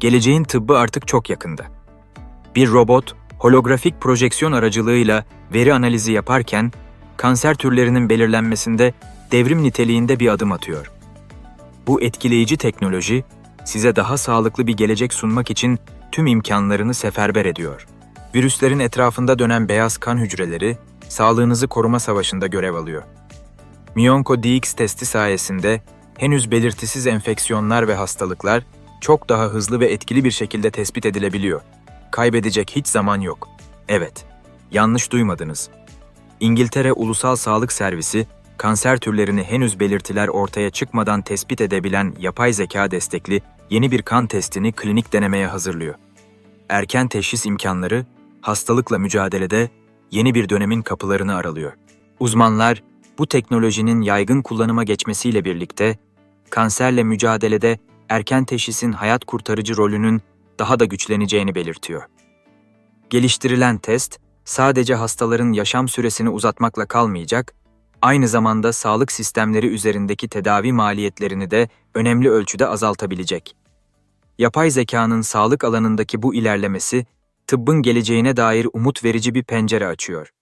Geleceğin tıbbı artık çok yakında. Bir robot, holografik projeksiyon aracılığıyla veri analizi yaparken, kanser türlerinin belirlenmesinde devrim niteliğinde bir adım atıyor. Bu etkileyici teknoloji, size daha sağlıklı bir gelecek sunmak için tüm imkanlarını seferber ediyor. Virüslerin etrafında dönen beyaz kan hücreleri, sağlığınızı koruma savaşında görev alıyor. Miyonko DX testi sayesinde henüz belirtisiz enfeksiyonlar ve hastalıklar çok daha hızlı ve etkili bir şekilde tespit edilebiliyor. Kaybedecek hiç zaman yok. Evet, yanlış duymadınız. İngiltere Ulusal Sağlık Servisi, kanser türlerini henüz belirtiler ortaya çıkmadan tespit edebilen yapay zeka destekli yeni bir kan testini klinik denemeye hazırlıyor. Erken teşhis imkanları, hastalıkla mücadelede yeni bir dönemin kapılarını aralıyor. Uzmanlar, bu teknolojinin yaygın kullanıma geçmesiyle birlikte, kanserle mücadelede erken teşhisin hayat kurtarıcı rolünün daha da güçleneceğini belirtiyor. Geliştirilen test, sadece hastaların yaşam süresini uzatmakla kalmayacak, aynı zamanda sağlık sistemleri üzerindeki tedavi maliyetlerini de önemli ölçüde azaltabilecek. Yapay zekanın sağlık alanındaki bu ilerlemesi, tıbbın geleceğine dair umut verici bir pencere açıyor.